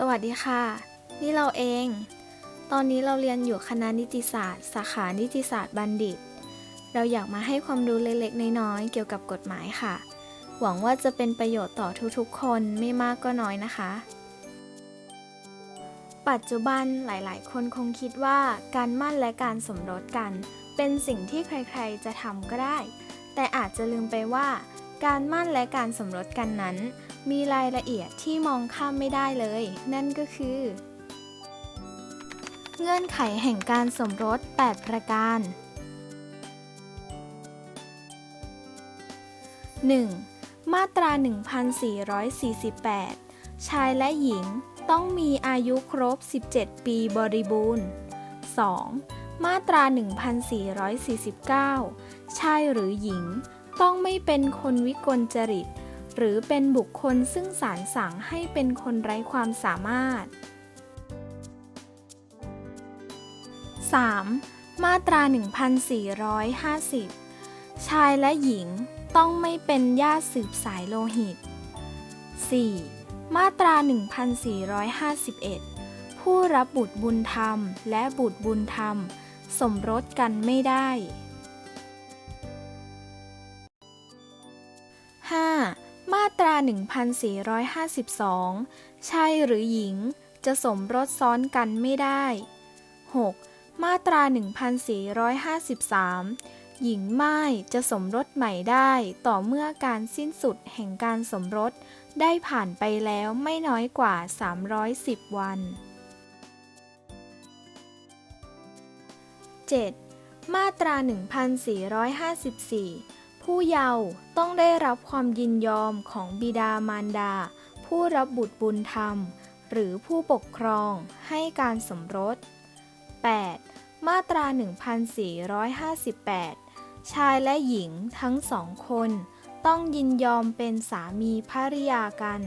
สวัสดีค่ะ นี่เราเอง ตอนนี้เราเรียนอยู่คณะนิติศาสตร์ สาขานิติศาสตร์บัณฑิต เราอยากมาให้ความรู้เล็กๆ น้อยๆ เกี่ยวกับกฎหมายค่ะ หวังว่าจะเป็นประโยชน์ต่อทุกๆ คนไม่มากก็น้อยนะคะ ปัจจุบันหลายๆ คนคงคิดว่าการมั่นและการสมรสกัน เป็นสิ่งที่ใครๆ จะทำก็ได้ แต่อาจจะลืมไปว่า การมั่นและการสมรสกันนั้น มีรายละเอียดที่มองข้ามไม่ได้เลย นั่นก็คือ เงื่อนไขแห่งการสมรส 8 ประการ 1. มาตรา 1448 ชายและหญิงต้องมีอายุครบ 17 ปีบริบูรณ์ 2. มาตรา 1449 ชายหรือหญิงต้องไม่เป็นคนวิกลจริต หรือเป็นบุคคลซึ่งศาลสั่งให้เป็นคนไร้ความสามารถ 3. มาตรา 1450 ชายและหญิงต้องไม่เป็นญาติสืบสายโลหิต 4. มาตรา 1451 ผู้รับบุตรบุญธรรมและบุตรบุญธรรม สมรสกันไม่ได้ มาตรา1452ชายหรือหญิง จะสมรสซ้อนกันไม่ได้ 6. มาตรา 1453 หญิงไม่จะสมรสใหม่ได้ต่อเมื่อการสิ้นสุดแห่งการสมรสได้ผ่านไปแล้วไม่น้อยกว่า 310 วัน 7. มาตรา 1454 ผู้เยาว์ต้องได้รับความยินยอมของบิดามารดา ผู้รับบุตรบุญธรรม หรือผู้ปกครองให้การสมรส 8. มาตรา 1458 ชายและหญิงทั้งสองคน ต้องยินยอมเป็นสามีภริยากัน